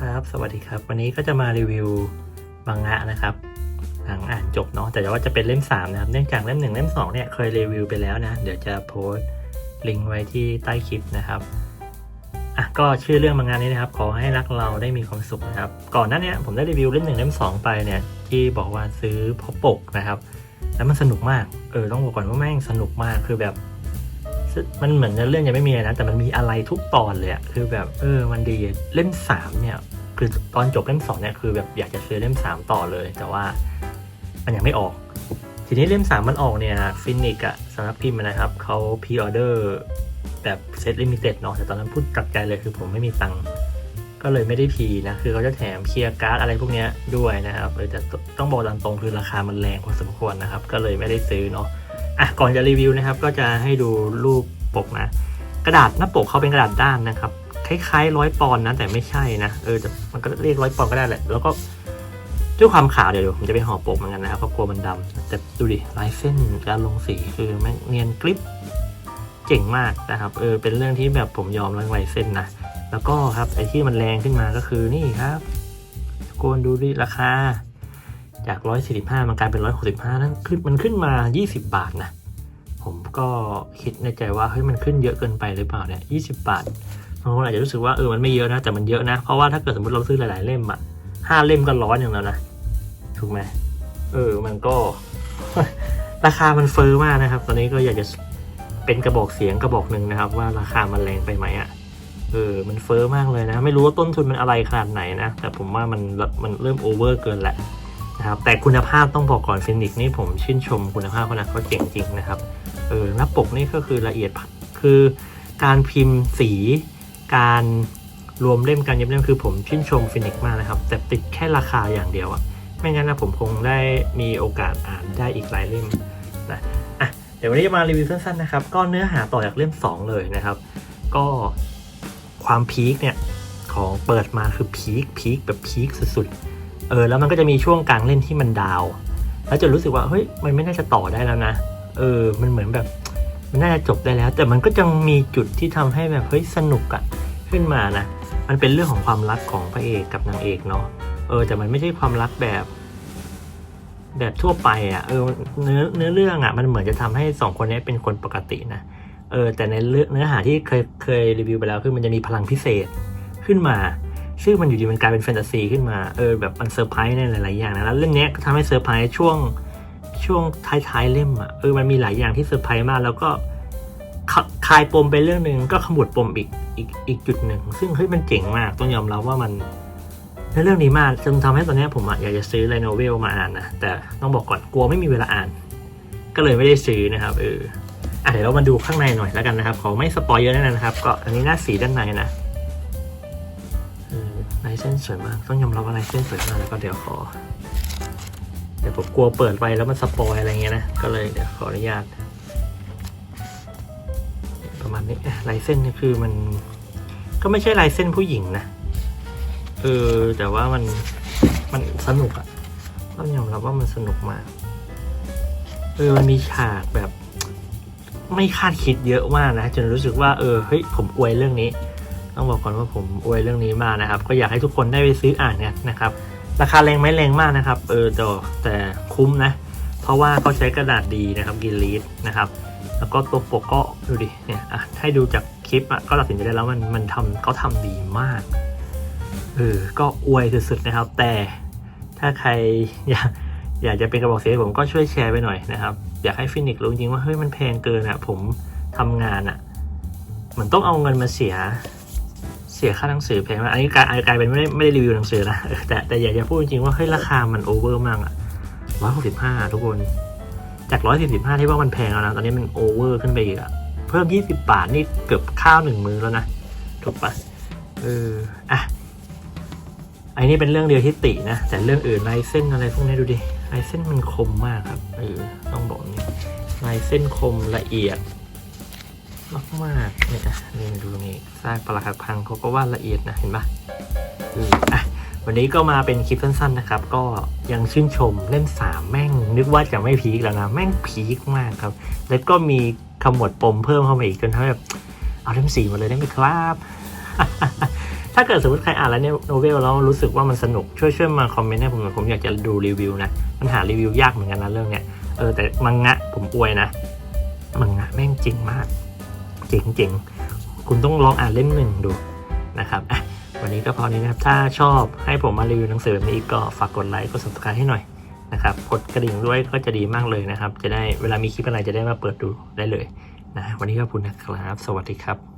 ครับ สวัสดีครับ วันนี้ก็จะมารีวิวมังงะนะครับหลังอ่านจบเนาะ แต่ว่าจะเป็นเล่ม3นะครับ เนื่องจากเล่ม 1 เล่ม2เนี่ยเคยรีวิวไปแล้วนะ เดี๋ยวจะโพสต์ลิงก์ไว้ที่ใต้คลิปนะครับ อะ ก็ชื่อเรื่องมังงะนี้นะครับ ขอให้รักเราได้มีความสุขนะครับ ก่อนหน้านี้ผมได้รีวิวเล่มหนึ่งเล่ม 2 ไปเนี่ย ที่บอกว่าซื้อพราะปกนะครับ แล้วมันสนุกมาก เออ ต้องบอกก่อนว่าแม่งสนุกมาก คือแบบ มันเหมือนเนื้อเรื่องยังไม่มีนะแต่มันมีอะไรทุกตอนเลยอะคือแบบเออมันดีเล่มสามเนี่ย คือตอนจบเล่มสองเนี่ยคือแบบอยากจะซื้อเล่มสามต่อเลย แต่ว่ามันยังไม่ออก ทีนี้เล่มสามมันออกเนี่ยฟินิกอะสำนักพิมพ์นะครับเขาพ r ออเดอร์แบบเซตลิมิเต็ดเนาะแต่ตอนนั้นพูดจักใจเลยคือผมไม่มีตังค์ก็เลยไม่ได้พีนะ คือเขาจะแถมเคลียร์การ์ดอะไรพวกนี้ด้วยนะครับเออแต่ต้องบอกตามตรงคือราคามันแรงพอสมควรนะครับ ก็เลยไม่ได้ซื้อเนาะ อะก่อนจะรีวิวนะครับ ก็จะให้ดูรูปปกนะ กระดาษหน้าปกเขาเป็นกระดาษด้านนะครับ คล้ายๆร้อยปอนนะแต่ไม่ใช่นะเออมันก็เรียกร้อยปอนก็ได้แหละ แล้วก็ด้วยความขาวเดี๋ยวผมจะไปห่อปกเหมือนกันนะครับเพราะกลัวมันดำแต่ดูดิลายเส้นการลงสีคือแม่งเนียนกริปเจ๋งมากนะครับ เออเป็นเรื่องที่แบบผมยอมเรื่องลายเส้นนะแล้วก็ครับไอ้ที่มันแรงขึ้นมาก็คือนี่ครับโกนดูดิราคา จาก 145 มันกลายเป็น 165 นั่นขึ้นมันขึ้นมา 20 บาทนะ ผมก็คิดในใจว่าเฮ้ยมันขึ้นเยอะเกินไปหรือเปล่าเนี่ย 20 บาทบางคนอาจจะรู้สึกว่าเออมันไม่เยอะนะแต่มันเยอะนะ เพราะว่าถ้าเกิดสมมติเราซื้อหลาย ๆ เล่มอะห้าเล่มก็ร้อยอย่างแล้วนะถูกไหมเออมันก็ ราคามันเฟอร์มากนะครับ ตอนนี้ก็อยากจะเป็นกระบอกเสียงกระบอกหนึ่งนะครับ ว่าราคามันแรงไปไหมอะเออ มันเฟอร์มากเลยนะ ไม่รู้ว่าต้นทุนมันอะไรขนาดไหนนะ แต่ผมว่ามันมันเริ่มโอเวอร์เกินแหละ นะครับแต่คุณภาพต้องบอกก่อนฟินิกนี่ผมชื่นชมคุณภาพเขานะเขาเจ๋งจริงนะครับเออหน้าปกนี่ก็คือละเอียดคือการพิมพ์สีการรวมเล่มการเย็บเล่มคือผมชื่นชมฟินิกมากนะครับ แต่ติดแค่ราคาอย่างเดียวอะไม่งั้นนะผมคงได้มีโอกาสอ่านได้อีกหลายเล่มนะอะเดี๋ยววันนี้จะมารีวิวสั้นๆนะครับ ก็เนื้อหาต่อจากเล่ม 2 เลยนะครับ ก็ความพีคเนี่ยของเปิดมาคือพีคพีคแบบพีคสุดๆ เออแล้วมันก็จะมีช่วงกลางเล่นที่มันดาว แล้วจะรู้สึกว่าเฮ้ยมันไม่น่าจะต่อได้แล้วนะ เออ มันเหมือนแบบ มันน่าจะจบได้แล้ว แต่มันก็ยังมีจุดที่ทำให้แบบเฮ้ยสนุกอะขึ้นมานะ มันเป็นเรื่องของความรักของพระเอกกับนางเอกเนาะเออแต่มันไม่ใช่ความรักแบบ แบบทั่วไปอะเออเนื้อเนื้อเรื่องอะมันเหมือนจะทำให้สองคนนี้เป็นคนปกตินะเออแต่ในเรื่อเนื้อหาที่เคยเคยรีวิวไปแล้วคือมันจะมีพลังพิเศษขึ้นมา ชื่อมันอยู่ดีมันกลายเป็นแฟนตาซีขึ้นมาเออแบบมันเซอร์ไพรส์ในหลายๆอย่างนะแล้วเรื่องนี้ก็ทำให้เซอร์ไพรส์ช่วงช่วงท้ายๆเล่มอะเออมันมีหลายอย่างที่เซอร์ไพรส์มากแล้วก็คลายปมไปเรื่องหนึ่งก็ขมวดปมอีกอีกอีกจุดหนึ่งซึ่งเฮ้ยมันเจ๋งมากต้องยอมรับว่ามันในเรื่องนี้มากจนทำให้ตอนนี้ผมอะอยากจะซื้อไลโนเวลมาอ่านนะแต่ต้องบอกก่อนกลัวไม่มีเวลาอ่าน ก็เลยไม่ได้ซื้อนะครับเอออะเดี๋ยวเรามาดูข้างในหน่อยแล้วกันนะครับขอไม่สปอยเยอะแน่นะครับ ก็อันนี้หน้าสีด้านในนะ ลายเส้นสวยมาก ต้องยอมรับว่าลายเส้นสวยมากแล้วก็เดี๋ยวขอ เดี๋ยวผมกลัวเปิดไปแล้วมันสปอยอะไรเงี้ยนะ ก็เลยเดี๋ยวขออนุญาต ประมาณนี้ลายเส้นนี่คือมัน ก็ไม่ใช่ลายเส้นผู้หญิงนะเออแต่ว่ามันมันสนุกอะต้องยอมรับว่ามันสนุกมากเออมันมีฉากแบบ ไม่คาดคิดเยอะมากนะจนรู้สึกว่าเออเฮ้ยผมอวยเรื่องนี้ ต้องบอกก่อนว่าผมอวยเรื่องนี้มากนะครับ ก็อยากให้ทุกคนได้ไปซื้ออ่านเนี่ยนะครับ ราคาแรงไหมแรงมากนะครับ เออแต่แต่คุ้มนะ เพราะว่าเขาใช้กระดาษดีนะครับกินลีดนะครับแล้วก็ตัวปกก็ดูดิเนี่ยอะให้ดูจากคลิปอะก็ตัดสินใจได้แล้วมันมันทำเขาทำดีมากเออก็อวยสุดๆนะครับ แต่ถ้าใครอยากอยากจะเป็นกระบอกเสียงผมก็ช่วยแชร์ไปหน่อยนะครับ อยากให้ฟินิกรู้จริงว่าเฮ้ยมันแพงเกินอะ ผมทำงานอะมือนต้องเอาเงินมาเสีย เสียค่าหนังสือแพงมากอันนี้กลายกลายเป็นไม่ได้ไม่ได้รีวิวหนังสือนะแต่แต่อยากจะพูดจริงๆว่าเฮ้ยราคามันโอเวอร์มากอะร้อยหกสิบห้าทุกคน จากร้อยสิบห้าที่ว่ามันแพงแล้วนะ ตอนนี้มันโอเวอร์ขึ้นไปอีกอะเพิ่มยี่สิบบาทนี่เกือบข้าวหนึ่งมื้อแล้วนะ ถูกปะเอออะอันนี้เป็นเรื่องเดียวที่ตินะ แต่เรื่องอื่นลายเส้นอะไรพวกนี้ดูดิลายเส้นมันคมมากครับเออต้องบอกนี่ลายเส้นคมละเอียด มากมากๆเนี่ยอะนี่ดูนี่สร้างปลักหักพังเขาก็วาดละเอียดนะเห็นปะอะวันนี้ก็มาเป็นคลิปสั้นๆนะครับ ก็ยังชื่นชมเล่มสามแม่ง นึกว่าจะไม่พีคแล้วนะ แม่งพีคมากครับ แล้วก็มีขมวดปมเพิ่มเข้ามาอีกจนทำให้แบบเอาเล่มสี่มาเลยได้ไหมครับ ถ้าเกิดสมมติใครอ่านแล้วเนี่ยโนเวลแล้วรู้สึกว่ามันสนุกช่วยช่วยมาคอมเมนต์ให้ผมหน่อยผมอยากจะดูรีวิวนะมันหารีวิวยากเหมือนกันนะเรื่องเนี้ยเออแต่มังงะผมอวยนะมังงะแม่งจริงมาก เจ๋งเจ๋งคุณต้องลองอ่านเล่มหนึ่งดูนะครับอะวันนี้ก็พอนี้นะครับ ถ้าชอบให้ผมมารีวิวหนังสือแบบนี้อีกก็ฝากกดไลค์กด subscribe ให้หน่อยนะครับกดกระดิ่งด้วยก็จะดีมากเลยนะครับ จะได้เวลามีคลิปอะไรจะได้มาเปิดดูได้เลยนะวันนี้ขอบคุณนะครับ สวัสดีครับ